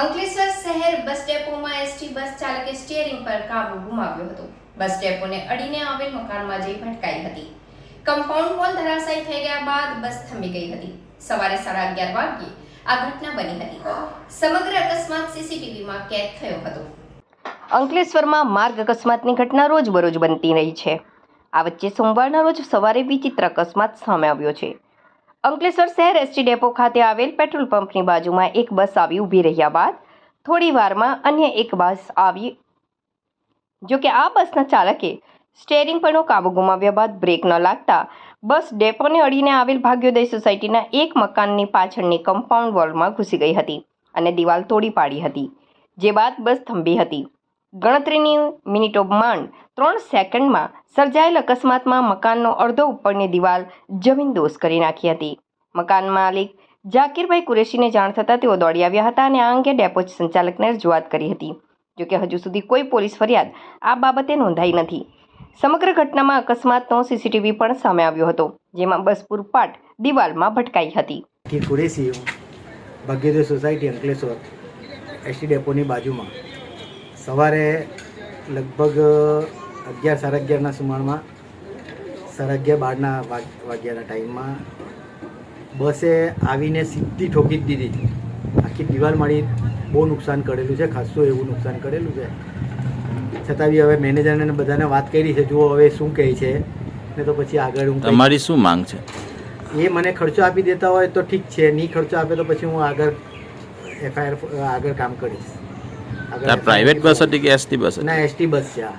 અંકલેશ્વર શહેર બસ ડેપોમાં ST bus ચાલકે steering પર કાબુ ગુમાવ્યો હતો. બસ ડેપોને અડીને આવેલ મકાનમાં જઈ ભટકાઈ હતી. કમ્પાઉન્ડ વોલ ધરાશાયી થઈ ગયા બાદ બસ થંભી ગઈ હતી. સવારે સાડા અગિયાર વાગ્યે આ ઘટના બની હતી. સમગ્ર અકસ્માત સીસીટીવીમાં કેદ થયો હતો. અંકલેશ્વરમાં માર્ગ અકસ્માતની ઘટના રોજબરોજ બનતી રહી છે. આ વચ્ચે સોમવારના રોજ સવારે વિચિત્ર અકસ્માત સામે આવ્યો છે. અંકલેશ્વર શહેર એસટી ડેપો ખાતે આવેલ પેટ્રોલ પંપની બાજુમાં એક બસ આવી ઊભી રહ્યા બાદ થોડી વારમાં અન્ય એક બસ આવી. જો કે આ બસના ચાલકે સ્ટેરિંગ પરનો કાબુ ગુમાવ્યા બાદ બ્રેક ન લાગતા બસ ડેપોને અડીને આવેલ ભાગ્યોદય સોસાયટીના એક મકાનની પાછળની કમ્પાઉન્ડ વોલમાં ઘૂસી ગઈ હતી અને દિવાલ તોડી પાડી હતી, જે બાદ બસ થંભી હતી. ગણતરીની મિનિટો માંડ ત્રણ સેકન્ડમાં સર્જાયેલ અકસ્માતમાં મકાનનો અડધો ઉપરની દિવાલ જમીનદોસ કરી નાખી હતી. મકાન માલિક જાકીરભાઈ કુરેશીને જાણ થતાં તેઓ દોડી આવ્યા હતા અને આ અંગે ડેપો સંચાલકને રજૂઆત કરી હતી. જોકે હજુ સુધી કોઈ પોલીસ ફરિયાદ આ બાબતે નોંધાઈ નથી. સમગ્ર ઘટનામાં અકસ્માતનો સીસીટીવી પણ સામે આવ્યો હતો, જેમાં બસ પૂરપાટ દિવાલમાં ભટકાઈ હતી. કુરેશી ભાગ્યોદય સોસાયટી અંકલેશ્વર, એસટી ડેપોની બાજુમાં સવારે લગભગ અગિયાર સાડા અગિયારના સુમાણમાં સાડા અગિયાર બારના વાગ વાગ્યાના ટાઈમમાં બસે આવીને સીધી ઠોકી જ દીધી. આખી દિવાલ મારી બહુ નુકસાન કરેલું છે ખાસું એવું નુકસાન કરેલું છે. છતાં બી હવે મેનેજરને બધાને વાત કરી છે જુઓ હવે શું કહે છે ને તો પછી આગળ હું તમારી શું માંગ છે? એ મને ખર્ચો આપી દેતા હોય તો ઠીક છે નહીં ખર્ચો આપે તો પછી હું આગળ એફઆઈઆર આગળ કામ કરીશ. પ્રાઇવેટ બસ હતી કે એસટી બસ ના એસટી બસ છે આ.